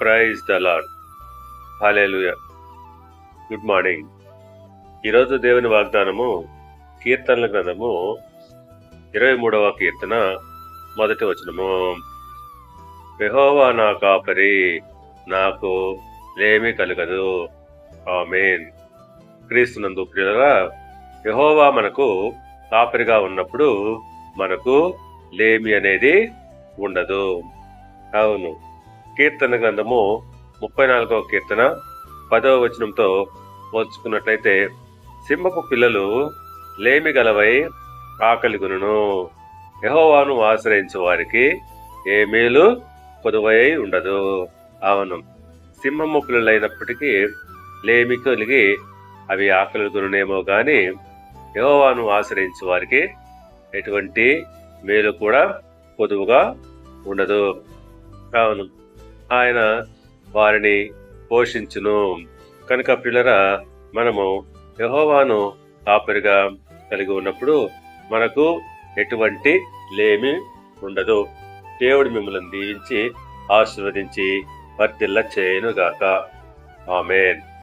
Praise the Lord hallelujah good morning ఈరోజు దేవుని వాగ్దానము కీర్తనల గ్రంథము ఇరవై మూడవ కీర్తన మొదటి వచనము. యెహోవా నా కాపరి నాకు లేమి కలగదు. ఆమెన్. క్రీస్తునందు ప్రియులరా యెహోవా మనకు కాపరిగా ఉన్నప్పుడు మనకు లేమి అనేది ఉండదు. అవును. కీర్తన గ్రంథము ముప్పై నాలుగవ కీర్తన పదవ వచనంతో పోల్చుకున్నట్లయితే సింహపు పిల్లలు లేమి గలవై ఆకలిగును యహోవాను ఆశ్రయించు వారికి ఏ మేలు కొదువై ఉండదు. అవును. సింహము పిల్లలైనప్పటికీ లేమి కలిగి అవి ఆకలిగునేమో గాని యహోవాను ఆశ్రయించు వారికి ఎటువంటి మేలు కూడా పొదువుగా ఉండదు. అవును. ఆయన వారిని పోషించును. కనుక పిల్లరా మనము యహోవాను కాపరిగా కలిగి ఉన్నప్పుడు మనకు ఎటువంటి లేమి ఉండదు. దేవుడు మిమ్మల్ని దీవించి ఆశీర్వదించి వర్తిల్ల చేయనుగాక ఆమెన్.